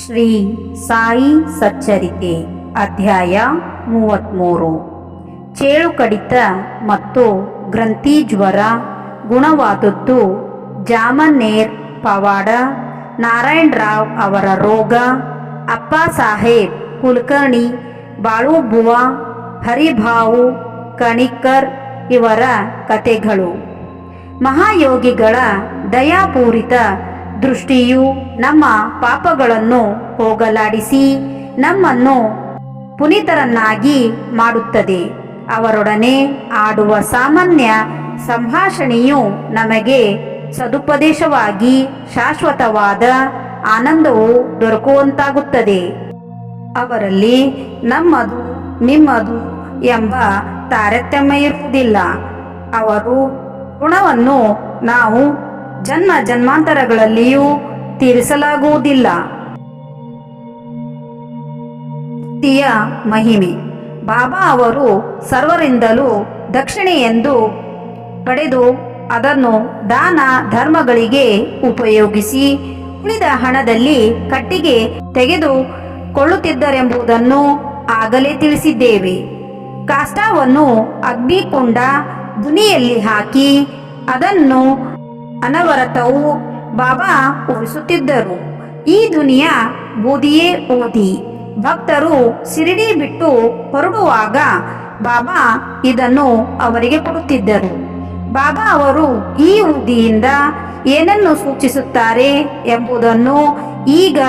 ಶ್ರೀ ಸಾಯಿ ಸಚ್ಚರಿತೆ ಅಧ್ಯಾಯ ಮೂವತ್ತ್ಮೂರು ಚೇಳು ಕಡಿತ ಮತ್ತು ಗ್ರಂಥಿ ಜ್ವರ ಗುಣವಾದದ್ದು ಜಾಮನೇರ್ ಪವಾಡ, ನಾರಾಯಣ್ ರಾವ್ ಅವರ ರೋಗ, ಅಪ್ಪ ಸಾಹೇಬ್ ಕುಲಕರ್ಣಿ ಬಾಳುಬುವ ಹರಿಭಾವು, ಕಣಿಕರ್ ಇವರ ಕಥೆಗಳು. ಮಹಾಯೋಗಿಗಳ ದಯಾಪೂರಿತ ದೃಷ್ಟಿಯು ನಮ್ಮ ಪಾಪಗಳನ್ನು ಹೋಗಲಾಡಿಸಿ ನಮ್ಮನ್ನು ಪುನೀತರನ್ನಾಗಿ ಮಾಡುತ್ತದೆ. ಅವರೊಡನೆ ಆಡುವ ಸಾಮಾನ್ಯ ಸಂಭಾಷಣೆಯು ನಮಗೆ ಸದುಪದೇಶವಾಗಿ ಶಾಶ್ವತವಾದ ಆನಂದವು ದೊರಕುವಂತಾಗುತ್ತದೆ. ಅವರಲ್ಲಿ ನಮ್ಮದು ನಿಮ್ಮದು ಎಂಬ ತಾರತಮ್ಯ ಇರುವುದಿಲ್ಲ. ಅವರು ಋಣವನ್ನು ನಾವು ಜನ್ಮ ಜನ್ಮಾಂತರಗಳಲ್ಲಿಯೂ ತೀರಿಸಲಾಗುವುದಿಲ್ಲ. ಭಕ್ತಿಯ ಮಹಿಮೆ. ಬಾಬಾ ಅವರು ಸರ್ವರಿಂದಲೂ ದಕ್ಷಿಣೆಯೆಂದು ಪಡೆದು ಅದನ್ನು ದಾನ ಧರ್ಮಗಳಿಗೆ ಉಪಯೋಗಿಸಿ ಉಳಿದ ಹಣದಲ್ಲಿ ಕಟ್ಟಿಗೆ ತೆಗೆದುಕೊಳ್ಳುತ್ತಿದ್ದರೆಂಬುದನ್ನು ಆಗಲೇ ತಿಳಿಸಿದ್ದೇವೆ. ಕಾಷ್ಟಾವನ್ನು ಅಗ್ನಿಕೊಂಡ ದುನಿಯಲ್ಲಿ ಹಾಕಿ ಅದನ್ನು ಅನವರತವು ಬಾಬಾ ಉಳಿಸುತ್ತಿದ್ದರು. ಈ ದುನಿಯ ಬೂದಿಯೇ ಓದಿ. ಭಕ್ತರು ಸಿರಿಡಿ ಬಿಟ್ಟು ಹೊರಡುವಾಗ ಬಾಬಾ ಇದನ್ನು ಅವರಿಗೆ ಕೊಡುತ್ತಿದ್ದರು. ಬಾಬಾ ಅವರು ಈ ಊದಿಯಿಂದ ಏನನ್ನು ಸೂಚಿಸುತ್ತಾರೆ ಎಂಬುದನ್ನು ಈಗ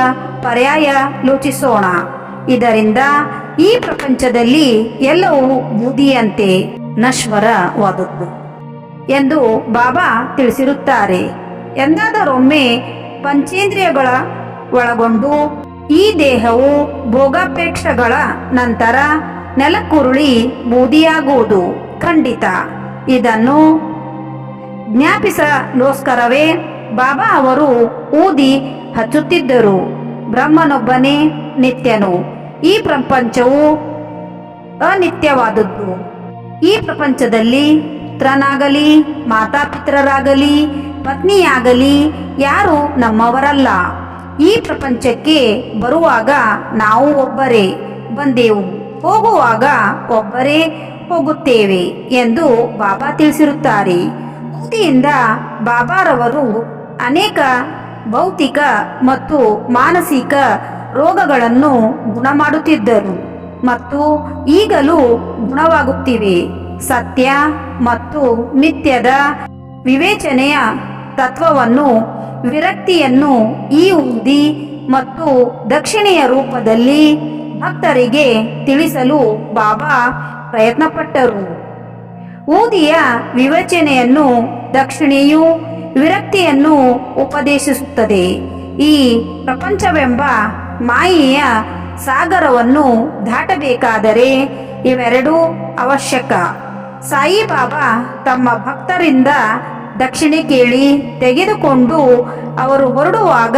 ಪರ್ಯಾಯ ಲೋಚಿಸೋಣ. ಇದರಿಂದ ಈ ಪ್ರಪಂಚದಲ್ಲಿ ಎಲ್ಲವೂ ಬೂದಿಯಂತೆ ನಶ್ವರವಾದದ್ದು. ಎಂದು ಬಾಬಾ ತಿಳಿಸಿರುತ್ತಾರೆ. ಎಂದಾದರೊಮ್ಮೆ ಪಂಚೇಂದ್ರಿಯಗಳ ಒಳಗೊಂಡು ಈ ದೇಹವು ಭೋಗಾಪೇಕ್ಷಗಳ ನಂತರ ನೆಲಕುರುಳಿ ಬೂದಿಯಾಗುವುದು ಖಂಡಿತ. ಇದನ್ನು ಜ್ಞಾಪಿಸಲೋಸ್ಕರವೇ ಬಾಬಾ ಅವರು ಊದಿ ಹಚ್ಚುತ್ತಿದ್ದರು. ಬ್ರಹ್ಮನೊಬ್ಬನೇ ನಿತ್ಯನು. ಈ ಪ್ರಪಂಚವು ಅನಿತ್ಯವಾದದ್ದು. ಈ ಪ್ರಪಂಚದಲ್ಲಿ ಪುತ್ರನಾಗಲಿ, ಮಾತಾಪಿತ್ರರಾಗಲಿ, ಪತ್ನಿಯಾಗಲಿ, ಯಾರು ನಮ್ಮವರಲ್ಲ. ಈ ಪ್ರಪಂಚಕ್ಕೆ ಬರುವಾಗ ನಾವು ಒಬ್ಬರೇ, ಬಂದೆವು. ಹೋಗುವಾಗ ಒಬ್ಬರೇ ಹೋಗುತ್ತೇವೆ ಎಂದು ಬಾಬಾ ತಿಳಿಸಿರುತ್ತಾರೆ. ಊದಿಯಿಂದ ಬಾಬಾರವರು ಅನೇಕ ಭೌತಿಕ ಮತ್ತು ಮಾನಸಿಕ ರೋಗಗಳನ್ನು ಗುಣ ಮಾಡುತ್ತಿದ್ದರು ಮತ್ತು ಈಗಲೂ ಗುಣವಾಗುತ್ತಿವೆ. ಸತ್ಯ ಮತ್ತು ನಿತ್ಯದ ವಿವೇಚನೆಯ ತತ್ವವನ್ನು, ವಿರಕ್ತಿಯನ್ನು ಈ ಊದಿ ಮತ್ತು ದಕ್ಷಿಣೆಯ ರೂಪದಲ್ಲಿ ಭಕ್ತರಿಗೆ ತಿಳಿಸಲು ಬಾಬಾ ಪ್ರಯತ್ನಪಟ್ಟರು. ಊದಿಯ ವಿವೇಚನೆಯನ್ನು ದಕ್ಷಿಣೆಯು ವಿರಕ್ತಿಯನ್ನು ಉಪದೇಶಿಸುತ್ತದೆ. ಈ ಪ್ರಪಂಚವೆಂಬ ಮಾಯೆಯ ಸಾಗರವನ್ನು ದಾಟಬೇಕಾದರೆ ಇವೆರಡೂ ಅವಶ್ಯಕ. ಸಾಯಿಬಾಬಾ ತಮ್ಮ ಭಕ್ತರಿಂದ ದಕ್ಷಿಣೆ ಕೇಳಿ ತೆಗೆದುಕೊಂಡು ಅವರು ಹೊರಡುವಾಗ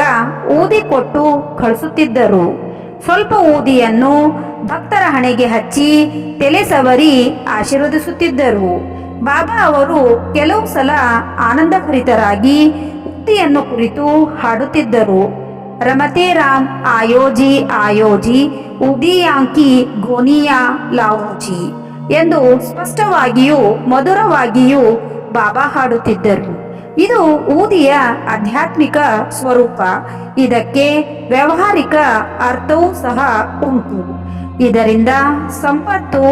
ಊದಿ ಕೊಟ್ಟು ಕಳಿಸುತ್ತಿದ್ದರು. ಸ್ವಲ್ಪ ಊದಿಯನ್ನು ಭಕ್ತರ ಹಣೆಗೆ ಹಚ್ಚಿ ತಲೆ ಸವರಿ ಆಶೀರ್ವದಿಸುತ್ತಿದ್ದರು. ಬಾಬಾ ಅವರು ಕೆಲವು ಸಲ ಆನಂದಭರಿತರಾಗಿ ಉಕ್ತಿಯನ್ನು ಕುರಿತು ಹಾಡುತ್ತಿದ್ದರು. ರಮತೆ ರಾಮ್ ಆಯೋಜಿ ಆಯೋಜಿ, ಉದಿಯಾಂಕಿ ಗೋನಿಯಾ ಲಾವೋಜಿ. ಎಂದು ಸ್ಪಷ್ಟವಾಗಿಯೂ ಮಧುರವಾಗಿಯೂ ಬಾಬಾ ಹಾಡುತ್ತಿದ್ದರು. ಇದು ಊದಿಯ ಆಧ್ಯಾತ್ಮಿಕ ಸ್ವರೂಪ. ಇದಕ್ಕೆ ವ್ಯಾವಹಾರಿಕ ಅರ್ಥವೂ ಸಹ ಉಂಟು. ಇದರಿಂದ ಸಂಪತ್ತು,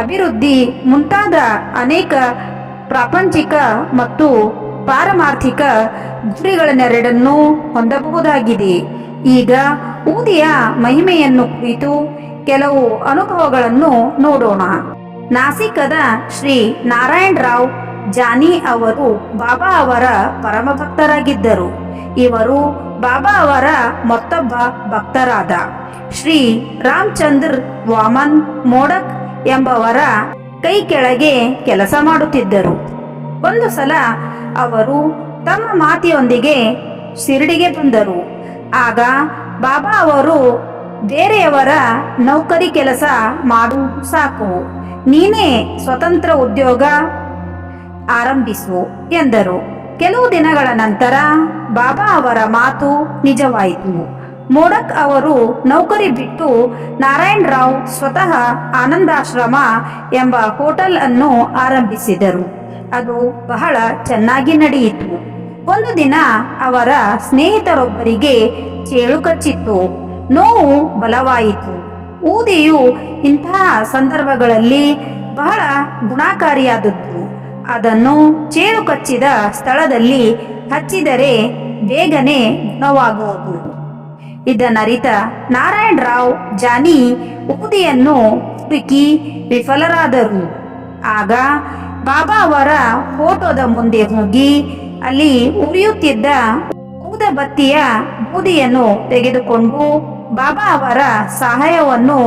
ಅಭಿವೃದ್ಧಿ ಮುಂತಾದ ಅನೇಕ ಪ್ರಾಪಂಚಿಕ ಮತ್ತು ಪಾರಮಾರ್ಥಿಕ ಗುರಿಗಳನ್ನೆರಡನ್ನೂ ಹೊಂದಬಹುದಾಗಿದೆ. ಈಗ ಊದಿಯ ಮಹಿಮೆಯನ್ನು ಕುರಿತು ಕೆಲವು ಅನುಭವಗಳನ್ನು ನೋಡೋಣ. ನಾಸಿಕದ ಶ್ರೀ ನಾರಾಯಣ್ ರಾವ್ ಜಾನಿ ಅವರು ಬಾಬಾ ಅವರ ಪರಮ ಭಕ್ತರಾಗಿದ್ದರು ಇವರು ಬಾಬಾ ಅವರ ಮತ್ತೊಬ್ಬ ಭಕ್ತರಾದ ಶ್ರೀ ರಾಮಚಂದ್ರ ವಾಮನ್ ಮೋಡಕ್ ಎಂಬವರ ಕೈ ಕೆಳಗೆ ಕೆಲಸ ಮಾಡುತ್ತಿದ್ದರು. ಒಂದು ಸಲ ಅವರು ತಮ್ಮ ಮಾತೆಯೊಂದಿಗೆ ಶಿರಡಿಗೆ ಬಂದರು. ಆಗ ಬಾಬಾ ಅವರು ಬೇರೆಯವರ ನೌಕರಿ ಕೆಲಸ ಮಾಡು ಸಾಕು. ನೀನೇ ಸ್ವತಂತ್ರ ಉದ್ಯೋಗ ಆರಂಭಿಸು ಎಂದರು. ಕೆಲವು ದಿನಗಳ ನಂತರ ಬಾಬಾ ಅವರ ಮಾತು ನಿಜವಾಯಿತು. ಮೋಡಕ್ ಅವರು ನೌಕರಿ ಬಿಟ್ಟು ನಾರಾಯಣ್ ರಾವ್ ಸ್ವತಃ ಆನಂದಾಶ್ರಮ ಎಂಬ ಹೋಟೆಲ್ ಅನ್ನು ಆರಂಭಿಸಿದರು. ಅದು ಬಹಳ ಚೆನ್ನಾಗಿ ನಡೆಯಿತು. ಒಂದು ದಿನ ಅವರ ಸ್ನೇಹಿತರೊಬ್ಬರಿಗೆ ಚೇಳು ಕಚ್ಚಿತ್ತು. ನೋವು ಬಲವಾಯಿತು. ಊದಿಯು ಇಂತಹ ಸಂದರ್ಭಗಳಲ್ಲಿ ಬಹಳ ಗುಣಕಾರಿಯಾದದ್ದು. ಅದನ್ನು ಚೇಳು ಕಚ್ಚಿದ ಸ್ಥಳದಲ್ಲಿ ಹಚ್ಚಿದರೆ ಬೇಗನೆ ಗುಣವಾಗುವುದು ಇದನ್ನರಿತ ನಾರಾಯಣ್ ರಾವ್ ಜಾನಿ ಊದಿಯನ್ನು ಹುಡುಕಿ ವಿಫಲರಾದರು. ಆಗ ಬಾಬಾ ಅವರ ಫೋಟೋದ ಮುಂದೆ ಹೋಗಿ ಅಲ್ಲಿ ಉರಿಯುತ್ತಿದ್ದ ಊದಬತ್ತಿಯ ಬೂದಿಯನ್ನು ತೆಗೆದುಕೊಂಡು ಬಾಬಾ ಅವರ ಸಹಾಯವನ್ನು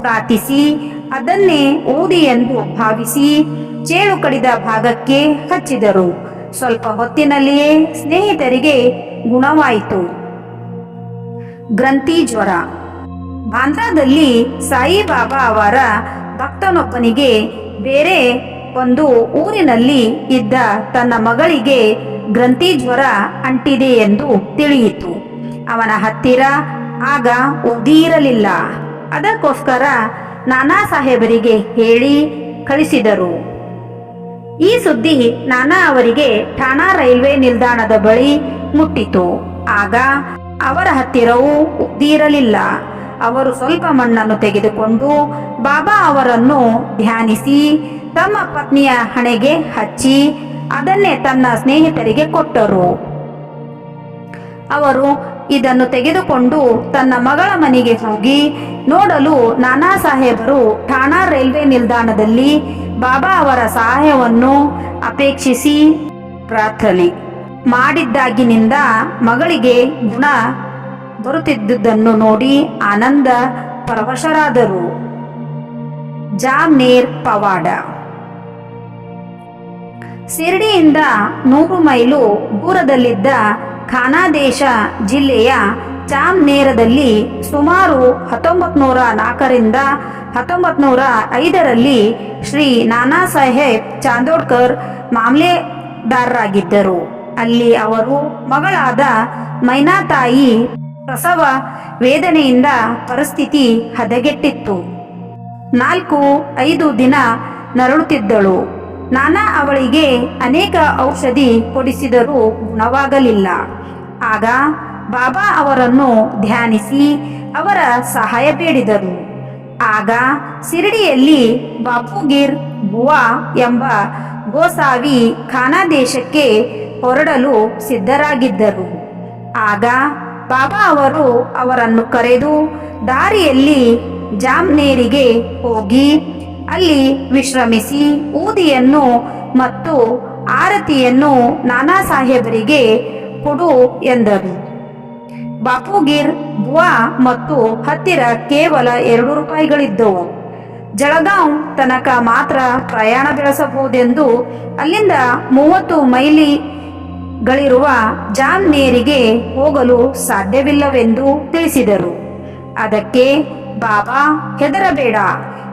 ಪ್ರಾರ್ಥಿಸಿ, ಅದನ್ನೇ ಓದಿ ಎಂದು ಭಾವಿಸಿ ಚೇಳು ಕಡಿದ ಭಾಗಕ್ಕೆ ಹಚ್ಚಿದರು. ಸ್ವಲ್ಪ ಹೊತ್ತಿನಲ್ಲಿಯೇ ಸ್ನೇಹಿತರಿಗೆ ಗುಣವಾಯಿತು. ಗ್ರಂಥಿ ಜ್ವರ. ಬಾಂದ್ರಾದಲ್ಲಿ ಸಾಯಿಬಾಬಾ ಅವರ ಭಕ್ತನೊಬ್ಬನಿಗೆ ಬೇರೆ ಒಂದು ಊರಿನಲ್ಲಿ ಇದ್ದ ತನ್ನ ಮಗಳಿಗೆ ಗ್ರಂಥಿ ಜ್ವರ ಅಂಟಿದೆ ಎಂದು ತಿಳಿಯಿತು. ಅವನ ಹತ್ತಿರ ಆಗ ಉದಿರಲಿಲ್ಲ ಅದಕ್ಕೋಸ್ಕರ ನಾನಾ ಸಾಹೇಬರಿಗೆ ಹೇಳಿ ಕಳಿಸಿದರು. ಈ ಸುದ್ದಿ ನಾನಾ ಅವರಿಗೆ ಠಾಣಾ ರೈಲ್ವೆ ನಿಲ್ದಾಣದ ಬಳಿ ಮುಟ್ಟಿತು. ಆಗ ಅವರ ಹತ್ತಿರವೂ ಉದ್ದಿರಲಿಲ್ಲ ಅವರು ಸ್ವಲ್ಪ ಮಣ್ಣನ್ನು ತೆಗೆದುಕೊಂಡು ಬಾಬಾ ಅವರನ್ನು ಧ್ಯಾನಿಸಿ ತಮ್ಮ ಪತ್ನಿಯ ಹಣೆಗೆ ಹಚ್ಚಿ ಅದನ್ನೇ ತನ್ನ ಸ್ನೇಹಿತರಿಗೆ ಕೊಟ್ಟರು. ಅವರು ಇದನ್ನು ತೆಗೆದುಕೊಂಡು ತನ್ನ ಮಗಳ ಮನೆಗೆ ಹೋಗಿ ನೋಡಲು ನಾನಾ ಸಾಹೇಬರು ಠಾಣಾ ರೈಲ್ವೆ ನಿಲ್ದಾಣದಲ್ಲಿ ಬಾಬಾ ಅವರ ಸಹಾಯವನ್ನು ಅಪೇಕ್ಷಿಸಿ ಪ್ರಾರ್ಥನೆ ಮಾಡಿದ್ದಾಗಿನಿಂದ ಮಗಳಿಗೆ ಗುಣ ಬರುತ್ತಿದ್ದುದನ್ನು ನೋಡಿ ಆನಂದ ಪರವಶರಾದರು. ಜಾಮ್ನೇರ್ ಪವಾಡ ಶಿರಡಿಯಿಂದ ನೂರು ಮೈಲು ದೂರದಲ್ಲಿದ್ದ ಖಾನಾದೇಶ ಜಿಲ್ಲೆಯ ಚಾಮ್ನೇರದಲ್ಲಿ ಸುಮಾರು ಹತ್ತೊಂಬತ್ತು ನೂರ ನಾಲ್ಕರಿಂದ ಹತ್ತೊಂಬತ್ತು ನೂರ ಐದರಲ್ಲಿ ಶ್ರೀ ನಾನಾ ಸಾಹೇಬ್ ಚಾಂದೋಡ್ಕರ್ ಮಾಮಲೆದಾರರಾಗಿದ್ದರು. ಅಲ್ಲಿ ಅವರು ಮಗಳಾದ ಮೈನಾತಾಯಿ ಪ್ರಸವ ವೇದನೆಯಿಂದ ಪರಿಸ್ಥಿತಿ ಹದಗೆಟ್ಟಿತ್ತು. ನಾಲ್ಕು, ಐದು ದಿನ ನರಳುತ್ತಿದ್ದಳು. ನಾನಾ ಅವಳಿಗೆ ಅನೇಕ ಔಷಧಿ ಕೊಡಿಸಿದರೂ ಗುಣವಾಗಲಿಲ್ಲ. ಆಗ ಬಾಬಾ ಅವರನ್ನು ಧ್ಯಾನಿಸಿ ಅವರ ಸಹಾಯ ಬೇಡಿದರು. ಆಗ ಶಿರಡಿಯಲ್ಲಿ ಬಾಪುಗಿರ್ ಬುವಾ ಎಂಬ ಗೋಸಾವಿ ಖಾನಾ ದೇಶಕ್ಕೆ ಹೊರಡಲು ಸಿದ್ಧರಾಗಿದ್ದರು. ಆಗ ಬಾಬಾ ಅವರು ಅವರನ್ನು ಕರೆದು ದಾರಿಯಲ್ಲಿ ಜಾಮ್ನೇರಿಗೆ ಹೋಗಿ ಅಲ್ಲಿ ವಿಶ್ರಮಿಸಿ ಊದಿಯನ್ನು ಮತ್ತು ಆರತಿಯನ್ನು ನಾನಾ ಸಾಹೇಬರಿಗೆ ಕೊಡು ಎಂದರು. ಬಾಪುಗಿರ್ ಬುವಾ ಮತ್ತು ಹತ್ತಿರ ಕೇವಲ ಎರಡು ರೂಪಾಯಿಗಳಿದ್ದವು. ಜಳಗಾಂವ್ ತನಕ ಮಾತ್ರ ಪ್ರಯಾಣ ಬೆಳೆಸಬಹುದೆಂದು ಅಲ್ಲಿಂದ ಮೂವತ್ತು ಮೈಲಿಗಳಿರುವ ಜಾಮ್ನೇರಿಗೆ ಹೋಗಲು ಸಾಧ್ಯವಿಲ್ಲವೆಂದು ತಿಳಿಸಿದರು. ಅದಕ್ಕೆ, ಬಾಬಾ, ಹೆದರಬೇಡ,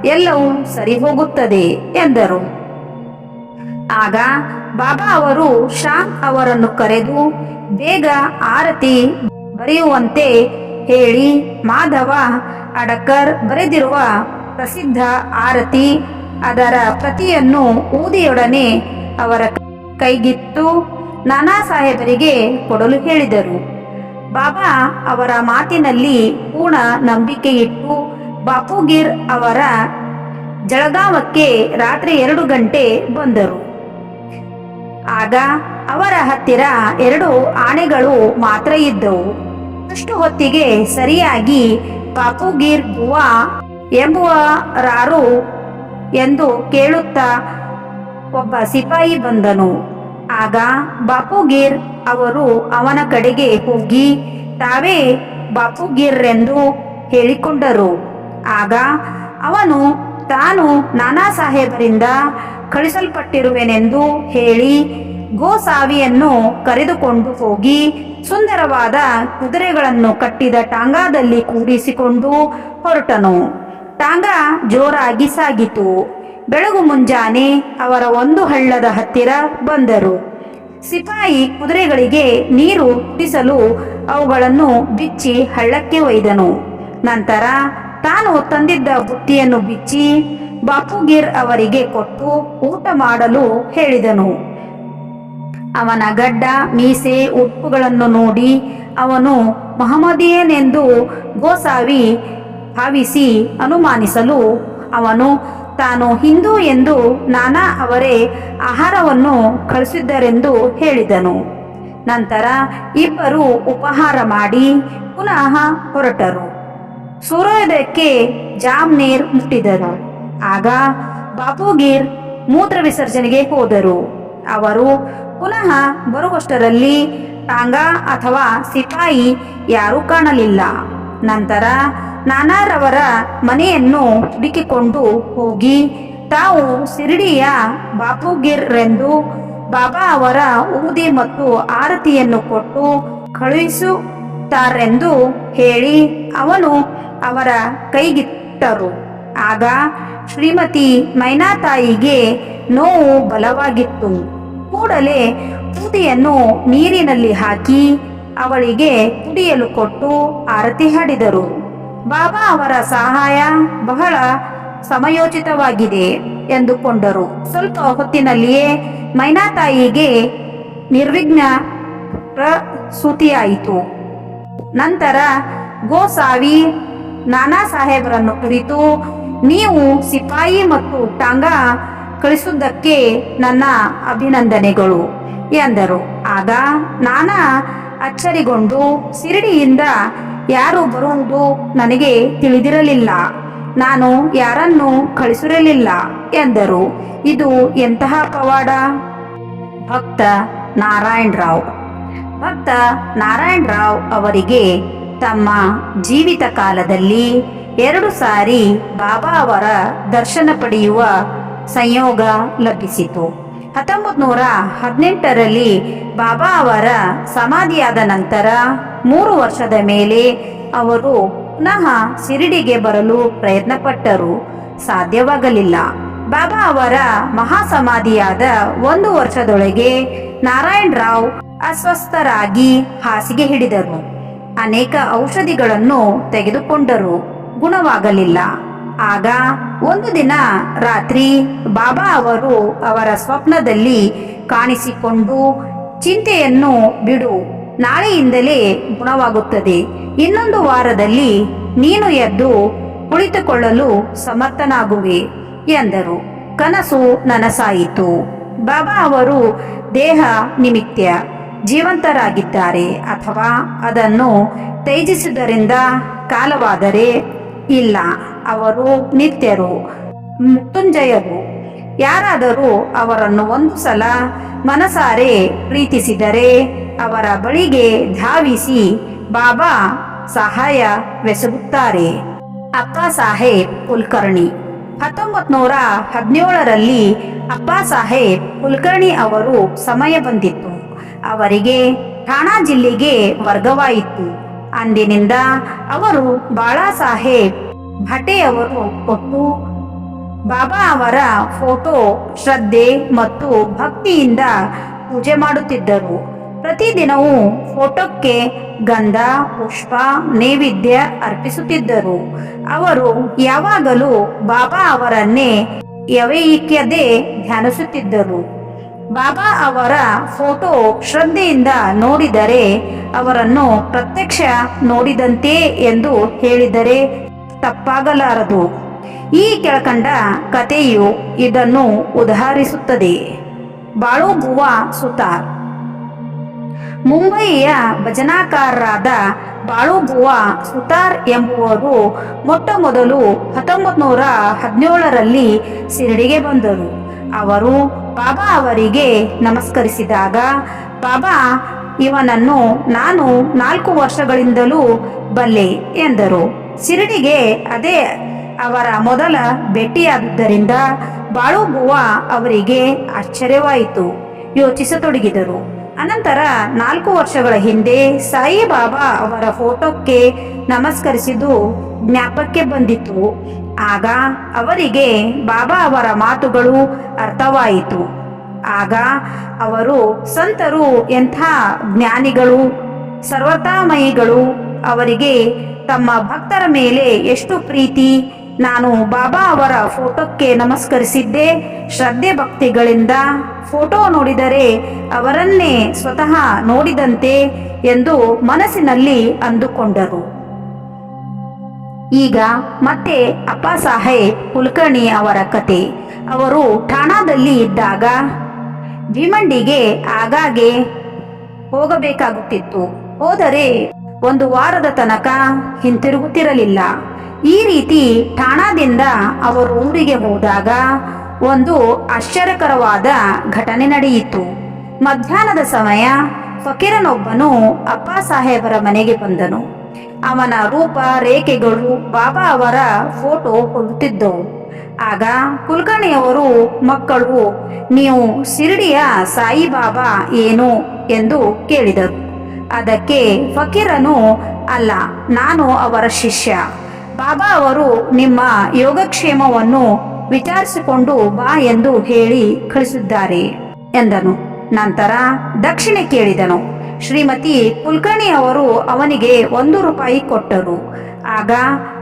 ಎಲ್ಲವೂ ಸರಿ ಹೋಗುತ್ತದೆ ಎಂದರು. ಆಗ ಬಾಬಾ ಅವರು ಶಾಮ್ ಅವರನ್ನು ಕರೆದು, ಬೇಗ ಆರತಿ ಬರೆಯುವಂತೆ ಹೇಳಿ, ಮಾಧವ ಅಡಕರ್ ಬರೆದಿರುವ ಪ್ರಸಿದ್ಧ ಆರತಿ ಅದರ ಪ್ರತಿಯನ್ನು ಊದಿಯೊಡನೆ ಅವರ ಕೈಗಿತ್ತು ನಾನಾ ಸಾಹೇಬರಿಗೆ ಕೊಡಲು ಹೇಳಿದರು. ಬಾಬಾ ಅವರ ಮಾತಿನಲ್ಲಿ ಪೂರ್ಣ ನಂಬಿಕೆಯಿಟ್ಟು, ಬಾಪುಗಿರ್ ಅವರ ಜಳಗಾವಕ್ಕೆ ರಾತ್ರಿ ಎರಡು ಗಂಟೆ ಬಂದರು. ಆಗ ಅವರ ಹತ್ತಿರ ಎರಡು ಆನೆಗಳು ಮಾತ್ರ ಇದ್ದವು. ಅಷ್ಟು ಹೊತ್ತಿಗೆ ಸರಿಯಾಗಿ ಬಾಪುಗಿರ್ ಬುವಾ ಎಂಬುವರಾರು ಎಂದು ಕೇಳುತ್ತಾ ಒಬ್ಬ ಸಿಪಾಯಿ ಬಂದನು. ಆಗ ಬಾಪುಗೀರ್ ಅವರು ಅವನ ಕಡೆಗೆ ಹೋಗಿ ತಾವೇ ಬಾಪುಗಿರ್ರೆಂದು ಹೇಳಿಕೊಂಡರು. ಆಗ ಅವನು, ತಾನು ನಾನಾ ಸಾಹೇಬರಿಂದ ಕಳಿಸಲ್ಪಟ್ಟಿರುವೆನೆಂದು ಹೇಳಿ ಗೋಸಾವಿಯನ್ನು ಕರೆದುಕೊಂಡು ಹೋಗಿ ಸುಂದರವಾದ ಕುದುರೆಗಳನ್ನು ಕಟ್ಟಿದ ಟಾಂಗಾದಲ್ಲಿ ಕೂಡಿಸಿಕೊಂಡು ಹೊರಟನು. ಟಾಂಗಾ ಜೋರಾಗಿ ಸಾಗಿತು. ಬೆಳಗು ಮುಂಜಾನೆ ಅವರ ಒಂದು ಹಳ್ಳದ ಹತ್ತಿರ ಬಂದರು. ಸಿಪಾಯಿ ಕುದುರೆಗಳಿಗೆ ನೀರು ಕುಡಿಸಲು ಅವುಗಳನ್ನು ಬಿಚ್ಚಿ ಹಳ್ಳಕ್ಕೆ ಒಯ್ದನು. ನಂತರ ತಾನು ತಂದಿದ್ದ ಬುತ್ತಿಯನ್ನು ಬಿಚ್ಚಿ ಬಾಪುಗೀರ್ ಅವರಿಗೆ ಕೊಟ್ಟು ಊಟ ಮಾಡಲು ಹೇಳಿದನು. ಅವನ ಗಡ್ಡ, ಮೀಸೆ, ಉಪ್ಪುಗಳನ್ನು ನೋಡಿ ಅವನು ಮಹಮ್ಮದಿಯನೆಂದು ಗೋಸಾವಿ ಭಾವಿಸಿ ಅನುಮಾನಿಸಲು ಅವನು, ತಾನು ಹಿಂದೂ ಎಂದು ನಾನಾ ಅವರೇ ಆಹಾರವನ್ನು ಕಳಿಸಿದ್ದರೆಂದು ಹೇಳಿದನು. ನಂತರ ಇಬ್ಬರು ಉಪಹಾರ ಮಾಡಿ ಪುನಃ ಹೊರಟರು. ಸೂರ್ಯೋದಯಕ್ಕೆ ಜಾಮ್ನೇರ್ ಮುಟ್ಟಿದರು. ಆಗ ಬಾಪುಗೀರ್ ಮೂತ್ರ ವಿಸರ್ಜನೆಗೆ ಹೋದರು. ಅವರು ಪುನಃ ಬರುವಷ್ಟರಲ್ಲಿ ಟಾಂಗಾ ಅಥವಾ ಸಿಪಾಯಿ ಯಾರೂ ಕಾಣಲಿಲ್ಲ. ನಂತರ ನಾನಾರವರ ಮನೆಯನ್ನು ಹುಡುಕಿಕೊಂಡು ಹೋಗಿ, ತಾವು ಸಿರಿಡಿಯ ಬಾಪುಗಿರ್ರೆಂದು ಬಾಬಾ ಅವರ ಊದಿ ಮತ್ತು ಆರತಿಯನ್ನು ಕೊಟ್ಟು ಕಳುಹಿಸುತ್ತಾರೆಂದು ಹೇಳಿ ಅವನು ಅವರ ಕೈಗಿಟ್ಟರು. ಆಗ ಶ್ರೀಮತಿ ಮೈನಾತಾಯಿಗೆ ನೋವು ಬಲವಾಗಿತ್ತು. ಕೂಡಲೇ ಊದಿಯನ್ನು ನೀರಿನಲ್ಲಿ ಹಾಕಿ ಅವಳಿಗೆ ಕುಡಿಯಲು ಕೊಟ್ಟು ಆರತಿ ಹಾಡಿದರು. ಬಾಬಾ ಅವರ ಸಹಾಯ ಬಹಳ ಸಮಯೋಚಿತವಾಗಿದೆ ಎಂದುಕೊಂಡರು. ಸ್ವಲ್ಪ ಹೊತ್ತಿನಲ್ಲಿಯೇ ಮೈನಾತಾಯಿಗೆ ನಿರ್ವಿಘ್ನ ಪ್ರಸೂತಿಯಾಯಿತು. ನಂತರ ಗೋಸಾವಿ ನಾನಾ ಸಾಹೇಬರನ್ನು ಕುರಿತು ನೀವು ಸಿಪಾಯಿ ಮತ್ತು ಟಾಂಗಾ ಕಳಿಸುವುದಕ್ಕೆ ನನ್ನ ಅಭಿನಂದನೆಗಳು ಎಂದರು. ಆಗ ನಾನ ಅಚ್ಚರಿಗೊಂಡು ಸಿರಿಡಿಯಿಂದ ಯಾರು ಬರುವುದು ನನಗೆ ತಿಳಿದಿರಲಿಲ್ಲ. ನಾನು ಯಾರನ್ನು ಕಳಿಸಿರಲಿಲ್ಲ ಎಂದರು. ಇದು ಎಂತಹ ಪವಾಡ? ಭಕ್ತ ನಾರಾಯಣ ರಾವ್. ಭಕ್ತ ನಾರಾಯಣ ರಾವ್ ಅವರಿಗೆ ತಮ್ಮ ಜೀವಿತ ಕಾಲದಲ್ಲಿ ಎರಡು ಸಾರಿ ಬಾಬಾ ಅವರ ದರ್ಶನ ಪಡೆಯುವ ಸಂಯೋಗ ಲಭಿಸಿತು. ಹತ್ತೊಂಬತ್ತು ನೂರ ಹದಿನೆಂಟರಲ್ಲಿ ಬಾಬಾ ಅವರ ಸಮಾಧಿಯಾದ ನಂತರ ಮೂರು ವರ್ಷದ ಮೇಲೆ ಅವರು ಪುನಃ ಸಿರಿಡಿಗೆ ಬರಲು ಪ್ರಯತ್ನಪಟ್ಟರು. ಸಾಧ್ಯವಾಗಲಿಲ್ಲ. ಬಾಬಾ ಅವರ ಮಹಾಸಮಾಧಿಯಾದ ಒಂದು ವರ್ಷದೊಳಗೆ ನಾರಾಯಣ್ ರಾವ್ ಅಸ್ವಸ್ಥರಾಗಿ ಹಾಸಿಗೆ ಹಿಡಿದರು. ಅನೇಕ ಔಷಧಿಗಳನ್ನು ತೆಗೆದುಕೊಂಡರು. ಗುಣವಾಗಲಿಲ್ಲ. ಆಗ ಒಂದು ದಿನ ರಾತ್ರಿ ಬಾಬಾ ಅವರು ಅವರ ಸ್ವಪ್ನದಲ್ಲಿ ಕಾಣಿಸಿಕೊಂಡು, ಚಿಂತೆಯನ್ನು ಬಿಡು, ನಾಳೆಯಿಂದಲೇ ಗುಣವಾಗುತ್ತದೆ. ಇನ್ನೊಂದು ವಾರದಲ್ಲಿ ನೀನು ಎದ್ದು ಕುಳಿತುಕೊಳ್ಳಲು ಸಮರ್ಥನಾಗುವೆ, ಎಂದರು. ಕನಸು ನನಸಾಯಿತು. ಬಾಬಾ ಅವರು, ದೇಹ ನಿಮಿತ್ಯ ಜೀವಂತರಾಗಿದ್ದಾರೆ, ಅಥವಾ ಅದನ್ನು ತ್ಯಜಿಸುವುದರಿಂದ ಕಾಲವಾದರೆ ಇಲ್ಲ. ಅವರು ನಿತ್ಯರು, ಮೃತ್ಯುಂಜಯರು. ಯಾರಾದರೂ ಅವರನ್ನು ಒಂದು ಸಲ ಮನಸಾರೆ ಪ್ರೀತಿಸಿದರೆ ಅವರ ಬಳಿಗೆ ಧಾವಿಸಿ ಬಾಬಾ ಸಹಾಯವೆಸಗುತ್ತಾರೆ ಅಪ್ಪ ಸಾಹೇಬ್ ಕುಲಕರ್ಣಿ. ಹತ್ತೊಂಬತ್ ನೂರ ಹದಿನೇಳರಲ್ಲಿ ಅಪ್ಪ ಸಾಹೇಬ್ ಕುಲಕರ್ಣಿ ಅವರು ಸಮಯ ಬಂದಿತ್ತು. ಅವರಿಗೆ ಠಾಣಾ ಜಿಲ್ಲೆಗೆ ವರ್ಗವಾಯಿತು. ಅಂದಿನಿಂದ ಅವರು ಬಾಳಾ ಸಾಹೇಬ್ ಭಟೆಯವರು ಕೊಟ್ಟು ಬಾಬಾ ಅವರ ಫೋಟೋ ಶ್ರದ್ಧೆ ಮತ್ತು ಭಕ್ತಿಯಿಂದ ಪೂಜೆ ಮಾಡುತ್ತಿದ್ದರು. ಪ್ರತಿದಿನವೂ ಫೋಟೋಕ್ಕೆ ಗಂಧ, ಪುಷ್ಪ, ನೈವೇದ್ಯ ಅರ್ಪಿಸುತ್ತಿದ್ದರು. ಅವರು ಯಾವಾಗಲೂ ಬಾಬಾ ಅವರನ್ನೇ ಯವೈಕ್ಯದೆ ಧ್ಯಾನಿಸುತ್ತಿದ್ದರು. ಬಾಬಾ ಅವರ ಫೋಟೋ ಶ್ರದ್ಧೆಯಿಂದ ನೋಡಿದರೆ ಅವರನ್ನು ಪ್ರತ್ಯಕ್ಷ ನೋಡಿದಂತೆ ಎಂದು ಹೇಳಿದರೆ ತಪ್ಪಾಗಲಾರದು. ಈ ಕೆಳಕಂಡ ಕಥೆಯು ಇದನ್ನು ಉದಾಹರಿಸುತ್ತದೆ. ಬಾಳುಬುವಾ ಸುತಾರ್. ಮುಂಬಯಿಯ ಭಜನಾಕಾರರಾದ ಬಾಳುಬುವಾ ಸುತಾರ್ ಎಂಬುವರು ಮೊಟ್ಟ ಮೊದಲು ಹತ್ತೊಂಬತ್ತು ನೂರ ಹದಿನೇಳರಲ್ಲಿ ಶಿರಡಿಗೆ ಬಂದರು. ಅವರು ಬಾಬಾ ಅವರಿಗೆ ನಮಸ್ಕರಿಸಿದಾಗ, ಬಾಬಾ, ಇವನನ್ನು ನಾನು ನಾಲ್ಕು ವರ್ಷಗಳಿಂದಲೂ ಬಲ್ಲೆ ಎಂದರು. ಶಿರಡಿಗೆ ಅದೇ ಅವರ ಮೊದಲ ಭೇಟಿಯಾದುದರಿಂದ ಬಾಳುಬುವ ಅವರಿಗೆ ಆಶ್ಚರ್ಯವಾಯಿತು. ಯೋಚಿಸತೊಡಗಿದರು. ಅನಂತರ ನಾಲ್ಕು ವರ್ಷಗಳ ಹಿಂದೆ ಸಾಯಿಬಾಬಾ ಅವರ ಫೋಟೋಕ್ಕೆ ನಮಸ್ಕರಿಸಿದ್ದು ಜ್ಞಾಪಕ್ಕೆ ಬಂದಿತು ಆಗ ಅವರಿಗೆ ಬಾಬಾ ಅವರ ಮಾತುಗಳು ಅರ್ಥವಾಯಿತು. ಆಗ ಅವರು, ಸಂತರು, ಎಂಥ ಜ್ಞಾನಿಗಳು ಸರ್ವತಾಮಯಿಗಳು ಅವರಿಗೆ ತಮ್ಮ ಭಕ್ತರ ಮೇಲೆ ಎಷ್ಟು ಪ್ರೀತಿ ನಾನು ಬಾಬಾ ಅವರ ಫೋಟೋಕ್ಕೆ ನಮಸ್ಕರಿಸಿದ್ದೆ. ಶ್ರದ್ಧೆ ಭಕ್ತಿಗಳಿಂದ ಫೋಟೋ ನೋಡಿದರೆ ಅವರನ್ನೇ ಸ್ವತಃ ನೋಡಿದಂತೆ ಎಂದು ಮನಸ್ಸಿನಲ್ಲಿ ಅಂದುಕೊಂಡರು. ಈಗ ಮತ್ತೆ ಅಪ್ಪಾಸಾಹೇಬ್ ಕುಲಕರ್ಣಿ ಅವರ ಕತೆ. ಅವರು ಠಾಣಾದಲ್ಲಿ ಇದ್ದಾಗ ಭೀಮಂಡಿಗೆ ಆಗಾಗ್ಗೆ ಹೋಗಬೇಕಾಗುತ್ತಿತ್ತು. ಹೋದರೆ ಒಂದು ವಾರದ ತನಕ ಹಿಂತಿರುಗುತ್ತಿರಲಿಲ್ಲ. ಈ ರೀತಿ ಠಾಣಾದಿಂದ ಅವರು ಊರಿಗೆ ಹೋದಾಗ ಒಂದು ಆಶ್ಚರ್ಯಕರವಾದ ಘಟನೆ ನಡೆಯಿತು. ಮಧ್ಯಾಹ್ನದ ಸಮಯ ಫಕೀರನೊಬ್ಬನು ಅಪ್ಪ ಸಾಹೇಬರ ಮನೆಗೆ ಬಂದನು. ಅವನ ರೂಪ, ರೇಖೆಗಳು, ಬಾಬಾ ಅವರ ಫೋಟೋ ಕೊಡುತ್ತಿದ್ದವು ಆಗ ಕುಲಕರ್ಣಿಯವರು, ಮಕ್ಕಳು, ನೀವು ಶಿರಡಿಯ ಸಾಯಿಬಾಬಾ ಏನು? ಎಂದು ಕೇಳಿದರು. ಅದಕ್ಕೆ ಫಕೀರನು, ಅಲ್ಲ, ನಾನು ಅವರ ಶಿಷ್ಯ. ಬಾಬಾ ಅವರು ನಿಮ್ಮ ಯೋಗಕ್ಷೇಮವನ್ನು ವಿಚಾರಿಸಿಕೊಂಡು ಬಾ ಎಂದು ಹೇಳಿ ಕಳಿಸಿದ್ದಾರೆ ಎಂದನು. ನಂತರ ದಕ್ಷಿಣೆ ಕೇಳಿದನು. ಶ್ರೀಮತಿ ಕುಲ್ಕರ್ಣಿ ಅವರು ಅವನಿಗೆ ಒಂದು ರೂಪಾಯಿ ಕೊಟ್ಟರು. ಆಗ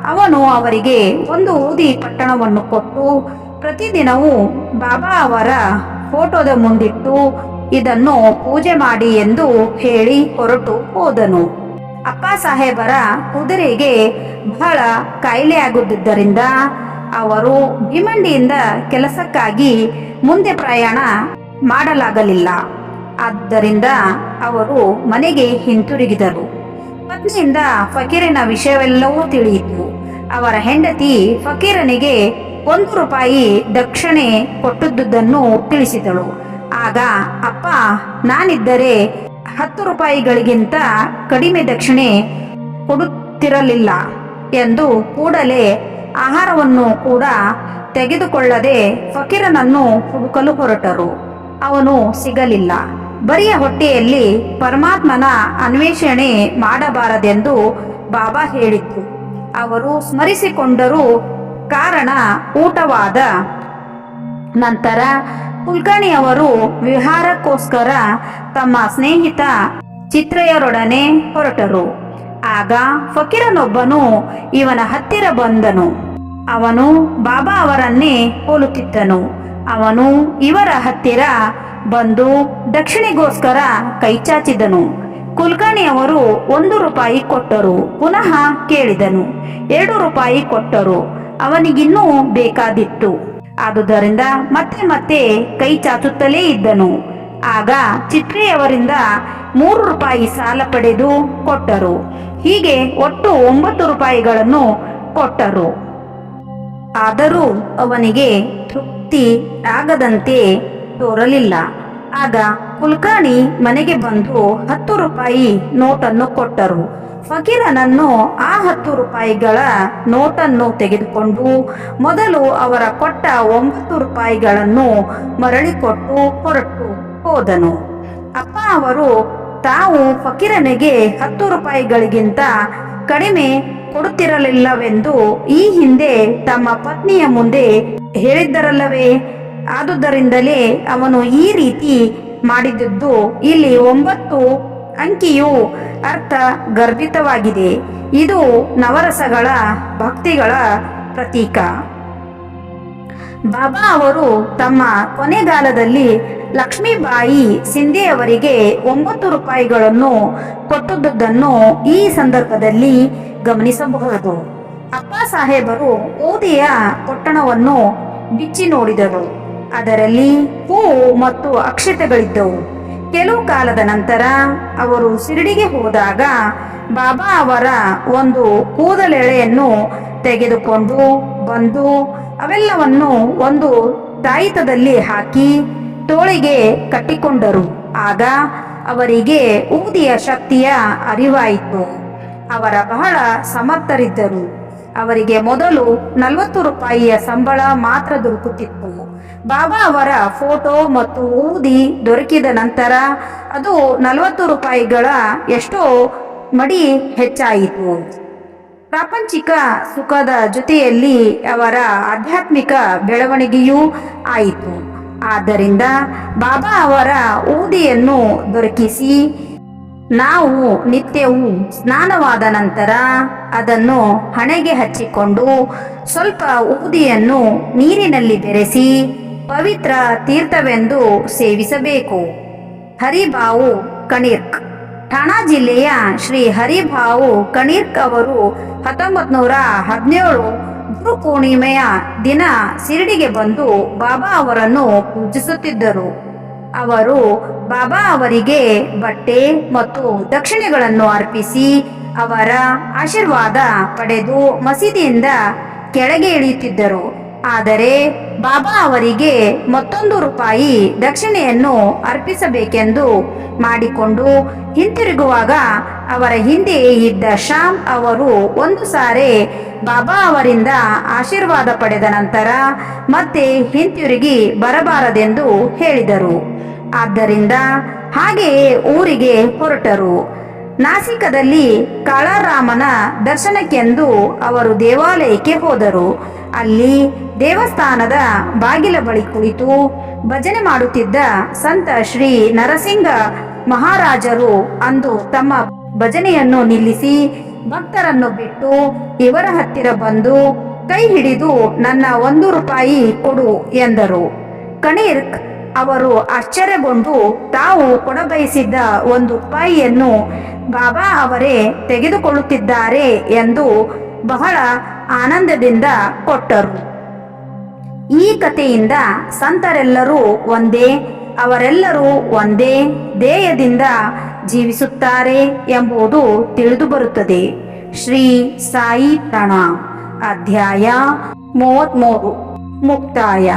ಅವನು ಅವರಿಗೆ ಒಂದು ಊದಿ ಪಟ್ಟಣವನ್ನು ಕೊಟ್ಟು ಪ್ರತಿದಿನವೂ ಬಾಬಾ ಅವರ ಫೋಟೋದ ಮುಂದಿಟ್ಟು ಇದನ್ನು ಪೂಜೆ ಮಾಡಿ ಎಂದು ಹೇಳಿ ಹೊರಟು ಹೋದನು. ಅಪ್ಪ ಸಾಹೇಬರ ಕುದುರೆಗೆ ಬಹಳ ಕಾಯಿಲೆ ಆಗುತ್ತಿದ್ದರಿಂದ ಅವರು ಭೀಮಂಡಿಯಿಂದ ಕೆಲಸಕ್ಕಾಗಿ ಮುಂದೆ ಪ್ರಯಾಣ ಮಾಡಲಾಗಲಿಲ್ಲ. ಆದ್ದರಿಂದ ಅವರು ಮನೆಗೆ ಹಿಂತಿರುಗಿದರು. ಪತ್ನಿಯಿಂದ ಫಕೀರನ ವಿಷಯವೆಲ್ಲವೂ ತಿಳಿಯಿತು. ಅವರ ಹೆಂಡತಿ ಫಕೀರನಿಗೆ ಒಂದು ರೂಪಾಯಿ ದಕ್ಷಿಣೆ ಕೊಟ್ಟದ್ದುದನ್ನು ತಿಳಿಸಿದಳು. ಆಗ, ಅಪ್ಪ, ನಾನಿದ್ದರೆ ಹತ್ತು ರೂಪಾಯಿಗಳಿಗಿಂತ ಕಡಿಮೆ ದಕ್ಷಿಣೆ ಕೊಡುತ್ತಿರಲಿಲ್ಲ ಎಂದು ಕೂಡಲೇ ಆಹಾರವನ್ನು ಕೂಡ ತೆಗೆದುಕೊಳ್ಳದೆ ಫಕೀರನನ್ನು ಹುಡುಕಲು ಹೊರಟರು. ಅವನು ಸಿಗಲಿಲ್ಲ. ಬರಿಯ ಹೊಟ್ಟೆಯಲ್ಲಿ ಪರಮಾತ್ಮನ ಅನ್ವೇಷಣೆ ಮಾಡಬಾರದೆಂದು ಬಾಬಾ ಹೇಳಿತ್ತು ಅವರು ಸ್ಮರಿಸಿಕೊಂಡರೂ ಕಾರಣ ಊಟವಾದ ನಂತರ ಕುಲಕರ್ಣಿಯವರು ವಿಹಾರಕ್ಕೋಸ್ಕರ ತಮ್ಮ ಸ್ನೇಹಿತ ಚಿತ್ರಯರೊಡನೆ ಹೊರಟರು. ಆಗ ಫಕೀರನೊಬ್ಬನು ಇವನ ಹತ್ತಿರ ಬಂದನು. ಅವನು ಬಾಬಾ ಅವರನ್ನೇ ಹೋಲುತ್ತಿದ್ದನು. ಅವನು ಇವರ ಹತ್ತಿರ ಬಂದು ದಕ್ಷಿಣೆಗೋಸ್ಕರ ಕೈಚಾಚಿದನು ಕುಲಕರ್ಣಿಯವರು ಒಂದು ರೂಪಾಯಿ ಕೊಟ್ಟರು. ಪುನಃ ಕೇಳಿದನು. ಎರಡು ರೂಪಾಯಿ ಕೊಟ್ಟರು. ಅವನಿಗಿನ್ನೂ ಬೇಕಾದಿತ್ತು. ಆದುದರಿಂದ ಮತ್ತೆ ಮತ್ತೆ ಕೈ ಚಾಚುತ್ತಲೇ ಇದ್ದನು. ಆಗ ಚಿತ್ರೆಯವರಿಂದ ಮೂರು ರೂಪಾಯಿ ಸಾಲ ಪಡೆದು ಕೊಟ್ಟರು. ಹೀಗೆ ಒಟ್ಟು ಒಂಬತ್ತು ರೂಪಾಯಿಗಳನ್ನು ಕೊಟ್ಟರು. ಆದರೂ ಅವನಿಗೆ ತೃಪ್ತಿ ಆಗದಂತೆ ತೋರಲಿಲ್ಲ. ಆಗ ಕುಲ್ಕಾಣಿ ಮನೆಗೆ ಬಂದು ಹತ್ತು ರೂಪಾಯಿ ನೋಟನ್ನು ಕೊಟ್ಟರು. ಫಕೀರನನ್ನು ಆ ಹತ್ತು ರೂಪಾಯಿಗಳ ನೋಟನ್ನು ತೆಗೆದುಕೊಂಡು ಮೊದಲು ಅವರ ಕೊಟ್ಟ ಒಂಬತ್ತು ರೂಪಾಯಿಗಳನ್ನು ಮರಳಿ ಕೊಟ್ಟು ಹೊರಟು ಹೋದನು. ಅಪ್ಪ ಅವರು, ತಾವು ಫಕೀರನಿಗೆ ಹತ್ತು ರೂಪಾಯಿಗಳಿಗಿಂತ ಕಡಿಮೆ ಕೊಡುತ್ತಿರಲಿಲ್ಲವೆಂದು ಈ ಹಿಂದೆ ತಮ್ಮ ಪತ್ನಿಯ ಮುಂದೆ ಹೇಳಿದ್ದರಲ್ಲವೇ? ಆದುದರಿಂದಲೇ ಅವನು ಈ ರೀತಿ ಮಾಡಿದ್ದು ಇಲ್ಲಿ ಒಂಬತ್ತು ಅಂಕಿಯು ಅರ್ಥ ಗರ್ಭಿತವಾಗಿದೆ. ಇದು ನವರಸಗಳ ಭಕ್ತಿಗಳ ಪ್ರತೀಕ. ಬಾಬಾ ಅವರು ತಮ್ಮ ಕೊನೆಗಾಲದಲ್ಲಿ ಲಕ್ಷ್ಮೀಬಾಯಿ ಸಿಂಧೆಯವರಿಗೆ ಒಂಬತ್ತು ರೂಪಾಯಿಗಳನ್ನು ಕೊಟ್ಟದ್ದುದನ್ನು ಈ ಸಂದರ್ಭದಲ್ಲಿ ಗಮನಿಸಬಹುದು. ಅಪ್ಪ ಸಾಹೇಬರು ಓದಿಯ ಪೊಟ್ಟಣವನ್ನು ಬಿಚ್ಚಿ ನೋಡಿದರು. ಅದರಲ್ಲಿ ಹೂ ಮತ್ತು ಅಕ್ಷತೆಗಳಿದ್ದವು. ಕೆಲವು ಕಾಲದ ನಂತರ ಅವರು ಶಿರಡಿಗೆ ಹೋದಾಗ ಬಾಬಾ ಅವರ ಒಂದು ಕೂದಲೆಳೆಯನ್ನು ತೆಗೆದುಕೊಂಡು ಬಂದು ಅವೆಲ್ಲವನ್ನು ಒಂದು ತಾಯಿತದಲ್ಲಿ ಹಾಕಿ ತೋಳಿಗೆ ಕಟ್ಟಿಕೊಂಡರು. ಆಗ ಅವರಿಗೆ ಊದಿಯ ಶಕ್ತಿಯ ಅರಿವಾಯಿತು. ಅವರ ಬಹಳ ಸಮರ್ಥರಿದ್ದರು. ಅವರಿಗೆ ಮೊದಲು ನಲವತ್ತು ರೂಪಾಯಿಯ ಸಂಬಳ ಮಾತ್ರ ದೊರಕುತ್ತಿತ್ತು. ಬಾಬಾ ಅವರ ಫೋಟೋ ಮತ್ತು ಊದಿ ದೊರಕಿದ ನಂತರ ಅದು ನಲವತ್ತು ರೂಪಾಯಿಗಳ ಎಷ್ಟೋ ಮಡಿ ಹೆಚ್ಚಾಯಿತು. ಪ್ರಾಪಂಚಿಕ ಸುಖದ ಜೊತೆಯಲ್ಲಿ ಅವರ ಆಧ್ಯಾತ್ಮಿಕ ಬೆಳವಣಿಗೆಯೂ ಆಯಿತು. ಆದ್ದರಿಂದ ಬಾಬಾ ಅವರ ಊದಿಯನ್ನು ದೊರಕಿಸಿ ನಾವು ನಿತ್ಯವೂ ಸ್ನಾನವಾದ ನಂತರ ಅದನ್ನು ಹಣೆಗೆ ಹಚ್ಚಿಕೊಂಡು ಸ್ವಲ್ಪ ಊದಿಯನ್ನು ನೀರಿನಲ್ಲಿ ಬೆರೆಸಿ ಪವಿತ್ರ ತೀರ್ಥವೆಂದು ಸೇವಿಸಬೇಕು. ಹರಿಭಾವು ಕಣಿರ್ಕ್. ಠಾಣಾ ಜಿಲ್ಲೆಯ ಶ್ರೀ ಹರಿಭಾವು ಕಣಿರ್ಕ್ ಅವರು ಹತ್ತೊಂಬತ್ ನೂರ ಹದಿನೇಳು ಗುರು ಪೂರ್ಣಿಮೆಯ ದಿನ ಶಿರಡಿಗೆ ಬಂದು ಬಾಬಾ ಅವರನ್ನು ಪೂಜಿಸುತ್ತಿದ್ದರು. ಅವರು ಬಾಬಾ ಅವರಿಗೆ ಬಟ್ಟೆ ಮತ್ತು ದಕ್ಷಿಣೆಗಳನ್ನು ಅರ್ಪಿಸಿ ಅವರ ಆಶೀರ್ವಾದ ಪಡೆದು ಮಸೀದಿಯಿಂದ ಕೆಳಗೆ ಇಳಿಯುತ್ತಿದ್ದರು. ಆದರೆ ಬಾಬಾ ಅವರಿಗೆ ಮತ್ತೊಂದು ರೂಪಾಯಿ ದಕ್ಷಿಣೆಯನ್ನು ಅರ್ಪಿಸಬೇಕೆಂದು ಮಾಡಿಕೊಂಡು ಹಿಂತಿರುಗುವಾಗ ಅವರ ಹಿಂದೆ ಇದ್ದ ಶ್ಯಾಮ್ ಅವರು ಒಂದು ಸಾರಿ ಬಾಬಾ ಅವರಿಂದ ಆಶೀರ್ವಾದ ಪಡೆದ ನಂತರ ಮತ್ತೆ ಹಿಂತಿರುಗಿ ಬರಬಾರದೆಂದು ಹೇಳಿದರು. ಆದ್ದರಿಂದ ಹಾಗೆಯೇ ಊರಿಗೆ ಹೊರಟರು. ನಾಸಿಕದಲ್ಲಿ ಕಾಳಾರಾಮನ ದರ್ಶನಕ್ಕೆಂದು ಅವರು ದೇವಾಲಯಕ್ಕೆ ಹೋದರು. ಅಲ್ಲಿ ದೇವಸ್ಥಾನದ ಬಾಗಿಲ ಬಳಿ ಕುಳಿತು ಭಜನೆ ಮಾಡುತ್ತಿದ್ದ ಸಂತ ಶ್ರೀ ನರಸಿಂಗ ಮಹಾರಾಜರು ಅಂದು ತಮ್ಮ ಭಜನೆಯನ್ನು ನಿಲ್ಲಿಸಿ ಭಕ್ತರನ್ನು ಬಿಟ್ಟು ಇವರ ಹತ್ತಿರ ಬಂದು ಕೈ ಹಿಡಿದು ನನ್ನ ಒಂದು ರೂಪಾಯಿ ಕೊಡು ಎಂದರು. ಕಣೀರ್ಕ್ ಅವರು ಆಶ್ಚರ್ಯಗೊಂಡು ತಾವು ಕೊಡಬಯಸಿದ್ದ ಒಂದು ರೂಪಾಯಿಯನ್ನು ಬಾಬಾ ಅವರೇ ತೆಗೆದುಕೊಳ್ಳುತ್ತಿದ್ದಾರೆ ಎಂದು ಬಹಳ ಆನಂದದಿಂದ ಕೊಟ್ಟರು. ಈ ಕಥೆಯಿಂದ ಸಂತರೆಲ್ಲರೂ ಒಂದೇ, ಅವರೆಲ್ಲರೂ ಒಂದೇ ಧ್ಯೇಯದಿಂದ ಜೀವಿಸುತ್ತಾರೆ ಎಂಬುದು ತಿಳಿದು ಬರುತ್ತದೆ ಶ್ರೀ ಸಾಯಿ ಪ್ರಣಾಮ್ ಅಧ್ಯಾಯ ಮೂವತ್ತ್ಮೂರು ಮುಕ್ತಾಯ.